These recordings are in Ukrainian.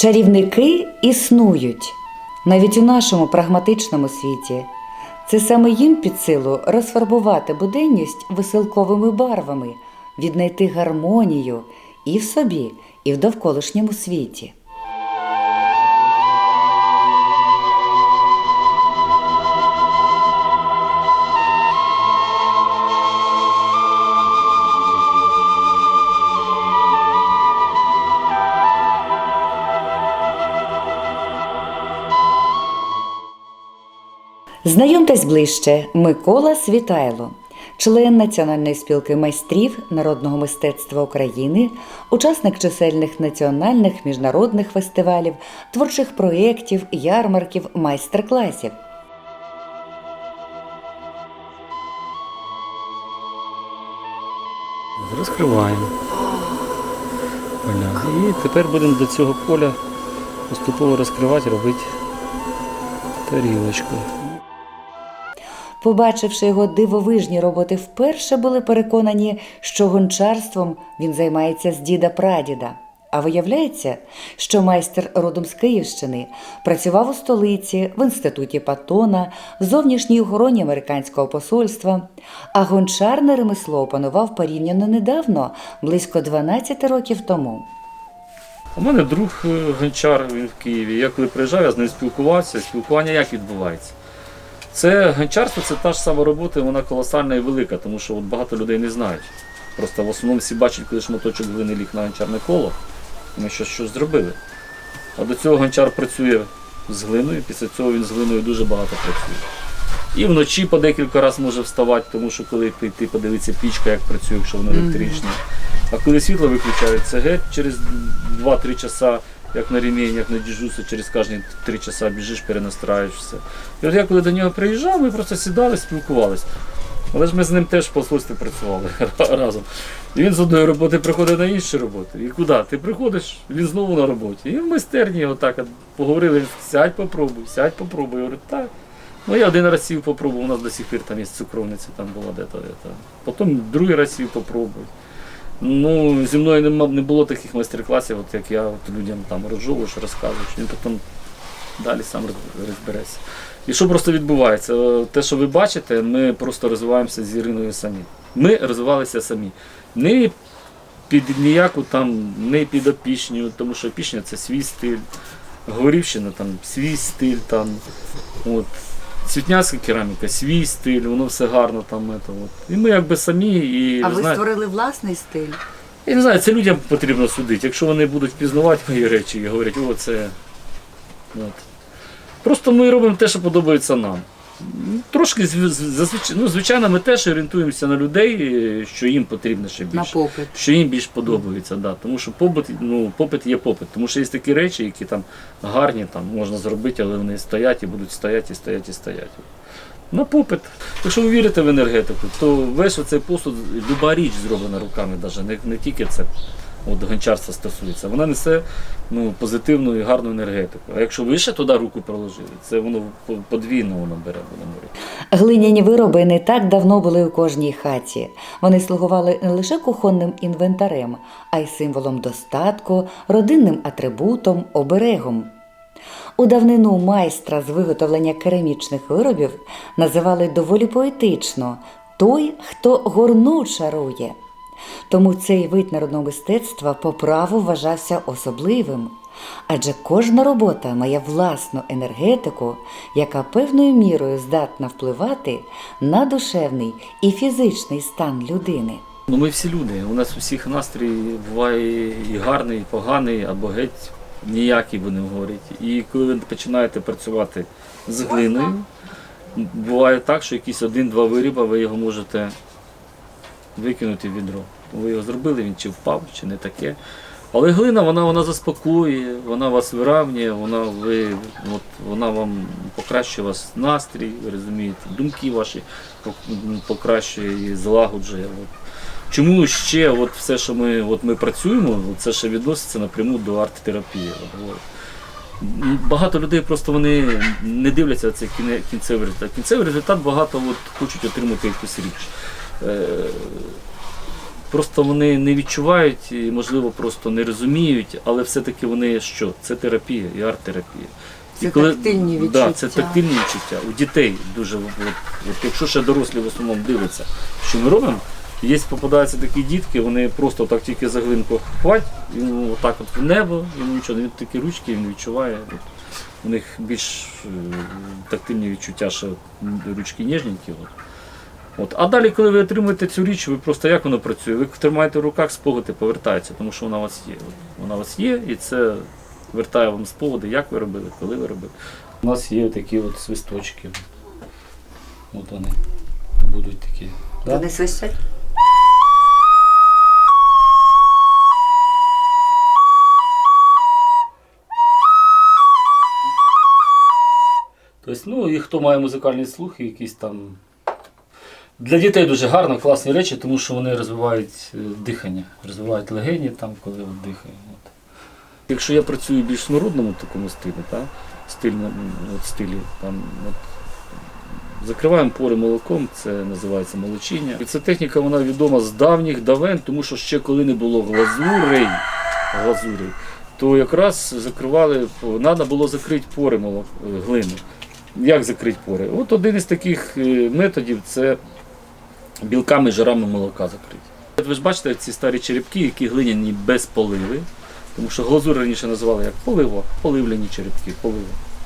Чарівники існують навіть у нашому прагматичному світі. Це саме їм під силу розфарбувати буденність веселковими барвами, віднайти гармонію і в собі, і в довколишньому світі. Знайомтесь ближче Микола Світайло, член Національної спілки майстрів народного мистецтва України, учасник чисельних національних міжнародних фестивалів, творчих проєктів, ярмарків, майстер-класів. Розкриваємо. І тепер будемо до цього поля поступово розкривати, робити тарілочку. Побачивши його дивовижні роботи вперше, були переконані, що гончарством він займається з діда-прадіда. А виявляється, що майстер родом з Київщини працював у столиці, в інституті Патона, в зовнішній охороні американського посольства, а гончарне ремесло опанував порівняно недавно, близько 12 років тому. У мене друг е, гончар, він в Києві. Я коли приїжджав, я з ним спілкувався. Спілкування як відбувається? Це гончарство це та ж сама робота, вона колосальна і велика, тому що от багато людей не знають. Просто в основному всі бачать, коли шматочок глини ліг на гончарне коло, ми щось, щось зробили. А до цього гончар працює з глиною, після цього він з глиною дуже багато працює. І вночі по декілька разів може вставати, тому що коли прийти подивитися пічка, як працює, якщо вона електрична. А коли світло виключають, це геть через 2-3 часа, як на ремінь, як на діжусу, через кожні 3 часа біжиш, перенастраюєш все. І от я коли до нього приїжджав, ми просто сідали, спілкувалися. Але ж ми з ним теж в посольстві працювали разом. І він з одної роботи приходить на інші роботи. І куди? Ти приходиш, він знову на роботі. І в майстерні отак от поговорили, сядь попробуй, сядь попробуй. Я говорю, так. Ну я один раз сів попробував, у нас до сих пір там є цукровниця, там була де-то. Потім другий раз сів попробуй. Ну, зі мною не було таких майстер-класів, от як я от людям там розжовуєш, розказуєш, він потім далі сам роз- розбереться. І що просто відбувається? Те, що ви бачите, ми просто розвиваємося з Іриною самі. Ми розвивалися самі. Не під ніяку там, не під опішню, тому що пішня це свій стиль, Горівщина там свій стиль, там, от, Цвітняцька кераміка, свій стиль, воно все гарно там. Це, от. І ми якби самі. І, А ви знаєте, створили власний стиль? я не знаю, це людям потрібно судити. Якщо вони будуть пізнавати мої речі і говорять, о, це. От. Просто ми робимо те, що подобається нам. Трошки зв- зазвичай, ну, звичайно, ми теж орієнтуємося на людей, е, що їм потрібно ще більше. На попит. Що їм більш подобається, да. тому що попит, ну, попит є попит. Тому що є такі речі, які там гарні, там, можна зробити, але вони стоять і будуть стояти, і стоять, і стоять. На попит. Якщо ви вірите в енергетику, то весь оцей посуд, люба річ зроблена руками, даже, не, не тільки це от, гончарства стосується, вона несе ну, позитивну і гарну енергетику. А якщо ви ще туди руку проложили, це воно по- подвійно воно бере, будемо говорити. Глиняні вироби не так давно були у кожній хаті. Вони слугували не лише кухонним інвентарем, а й символом достатку, родинним атрибутом, оберегом. У давнину майстра з виготовлення керамічних виробів називали доволі поетично той, хто горну чарує. Тому цей вид народного мистецтва по праву вважався особливим, адже кожна робота має власну енергетику, яка певною мірою здатна впливати на душевний і фізичний стан людини. Ну, ми всі люди. У нас у всіх настрій буває і гарний, і поганий, або геть ніякий, будемо говорити. І коли ви починаєте працювати з глиною, буває так, що якісь один-два виріба ви його можете викинути відро. Ви його зробили, він чи впав, чи не таке. Але глина вона, вона заспокоює, вона вас виравнює, вона, ви, от, вона вам покращує вас настрій, ви розумієте, думки ваші покращує і злагоджує. От. Чому ще от все, що ми, от ми працюємо, це ще відноситься напряму до арт-терапії. Багато людей просто вони не дивляться цей кінцевий результат. Кінцевий результат багато от, хочуть отримати якусь річ. Е, Просто вони не відчувають і, можливо, просто не розуміють, але все-таки вони що? Це терапія і арт-терапія. Це І коли- тактильні Да, це відчуття. тактильні відчуття. У дітей дуже от, от, якщо ще дорослі в основному дивляться, що ми робимо. Є попадаються такі дітки, вони просто так тільки за глинку хвать, він отак от в небо, йому нічого, він такі ручки, він відчуває. От. У них більш е, тактильні відчуття, що ручки ніжненькі. От. От. А далі, коли ви отримуєте цю річ, ви просто як воно працює? Ви тримаєте в руках, спогади повертаються, тому що вона у вас є. От. Вона у вас є, і це вертає вам спогади, як ви робили, коли ви робили. У нас є такі от свисточки. От вони будуть такі. Да? Вони свищать? Тобто, ну, і хто має музикальний слух, і якісь там. Для дітей дуже гарно, класні речі, тому що вони розвивають е, дихання, розвивають легені там, коли. От. Якщо я працюю більш народному такому стилі, та, стильному от стилі, там, от, закриваємо пори молоком, це називається молочіння. І ця техніка вона відома з давніх давен, тому що ще коли не було глазурей, глазурей то якраз закривали, треба було закрити пори молок, е, глини. Як закрити пори? От один із таких е, методів це білками, жирами молока закрити. От Ви ж бачите ці старі черепки, які глиняні без поливи, тому що глазур раніше називали як поливо, поливляні черепки, поливо.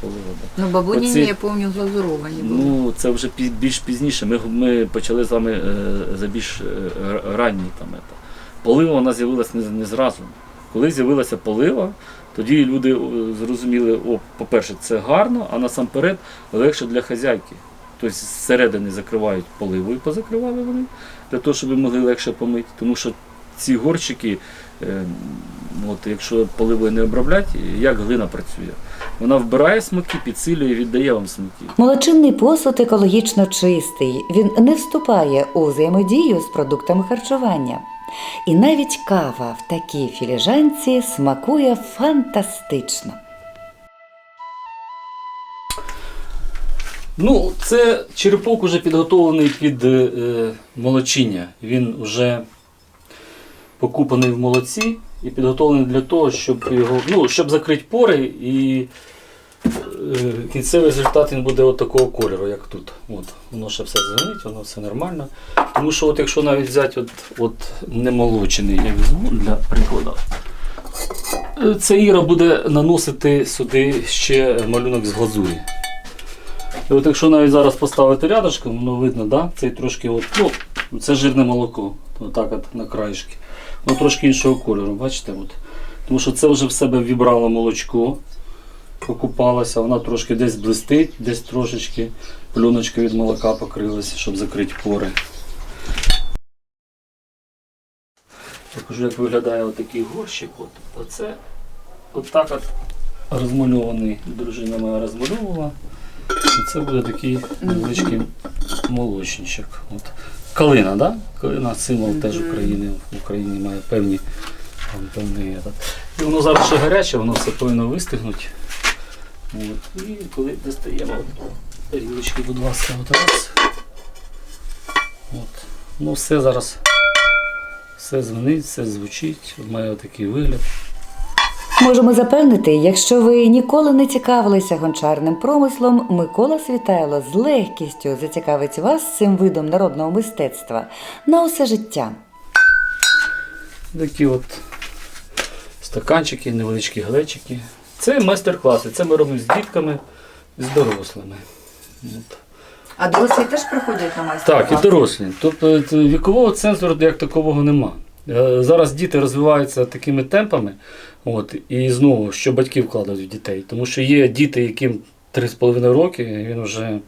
поливо да. Ну, бабуні, Оці- я пам'ятаю, глазуровані були. Ну, це вже більш пізніше. Ми, ми почали з вами е, за більш е, р- ранній там. ета. Полива вона з'явилася не, не зразу. Коли з'явилася полива, тоді люди е, зрозуміли, о, по-перше, це гарно, а насамперед легше для хазяйки. Тобто зсередини закривають поливою, позакривали вони, для того, щоб могли легше помити. Тому що ці горщики, е, от, якщо поливою не обробляти, як глина працює? Вона вбирає смаки, підсилює, віддає вам смаки. Молочинний посуд екологічно чистий. Він не вступає у взаємодію з продуктами харчування. І навіть кава в такій філіжанці смакує фантастично. Ну, це черепок уже підготовлений під е, молочіння. Він вже покупаний в молоці і підготовлений для того, щоб його, ну, щоб закрити пори і е, кінцевий результат він буде от такого кольору, як тут. От, воно ще все дзвонить, воно все нормально. Тому що от якщо навіть взяти от, от немолочений, я візьму для прикладу. е, Це Іра буде наносити сюди ще малюнок з глазурі. І от якщо навіть зараз поставити рядышком, воно видно, да? Цей трошки от, ну, це жирне молоко, отак от на краєшки. Воно трошки іншого кольору, бачите? От. Тому що це вже в себе вібрало молочко, покупалося, вона трошки десь блистить, десь трошечки пленочка від молока покрилася, щоб закрити пори. Покажу, як виглядає отакий горщик. От. Оце отак от розмальований, дружина моя розмальовувала. І це буде такий невеличкий молочничок. От. Калина, да? Калина символ теж України. В Україні має певні. певний. І воно зараз ще гаряче, воно все повинно вистигнути. От. І коли достаємо тарілочки, будь ласка, от раз. От. Ну все зараз. Все дзвонить, все звучить, має такий вигляд. Можемо запевнити, якщо ви ніколи не цікавилися гончарним промислом, Микола Світайло з легкістю зацікавить вас цим видом народного мистецтва на усе життя. Такі от стаканчики, невеличкі глечики. Це майстер-класи. Це ми робимо з дітками, з дорослими. От. А дорослі теж приходять на майстер Так, і дорослі. Тобто вікового цензору як такового нема. Е, Зараз діти розвиваються такими темпами, от, і знову, що батьки вкладають в дітей. Тому що є діти, яким 3,5 роки, він вже,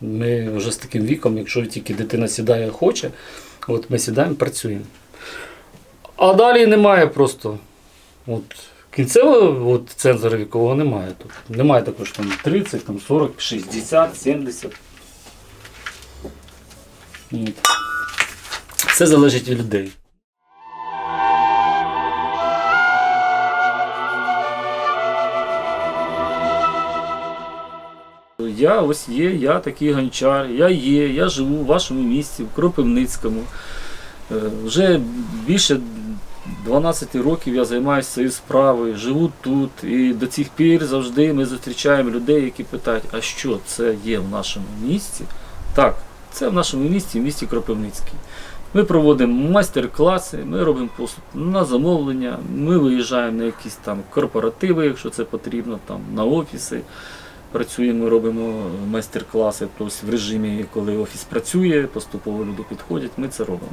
ми вже з таким віком, якщо тільки дитина сідає хоче, от ми сідаємо, працюємо. А далі немає просто. От, кінцевого от, цензора вікового немає тут. Немає також там 30, там 40, 60, 70. От. Все залежить від людей. Я ось є, я такий гончар, я є, я живу в вашому місті, в Кропивницькому. Е, Вже більше 12 років я займаюся цією справою, живу тут. І до цих пір завжди ми зустрічаємо людей, які питають, а що це є в нашому місті? Так, це в нашому місті, в місті Кропивницький. Ми проводимо майстер-класи, ми робимо посуд на замовлення, ми виїжджаємо на якісь там корпоративи, якщо це потрібно, там на офіси. Працюємо, робимо майстер-класи, тобто в режимі, коли офіс працює, поступово люди підходять, ми це робимо.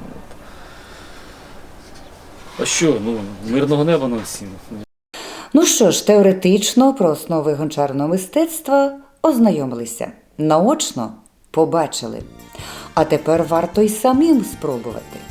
А що, ну, мирного неба нам всім. Ну що ж, теоретично про основи гончарного мистецтва ознайомилися, наочно побачили. А тепер варто й самим спробувати.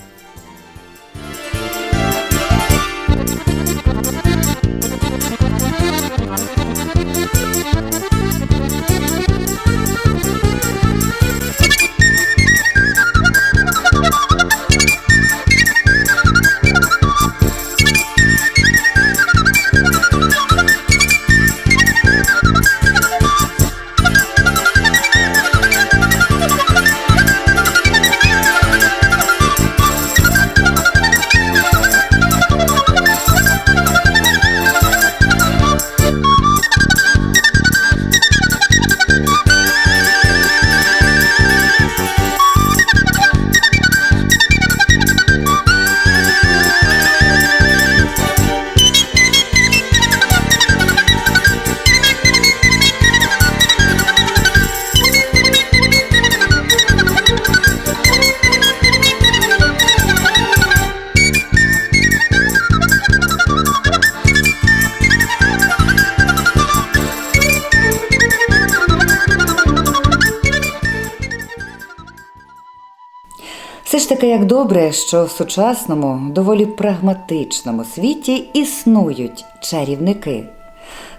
Все як добре, що в сучасному, доволі прагматичному світі існують чарівники.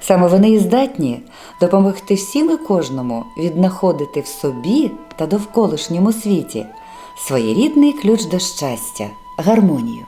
Саме вони і здатні допомогти всім і кожному віднаходити в собі та довколишньому світі своєрідний ключ до щастя, гармонію.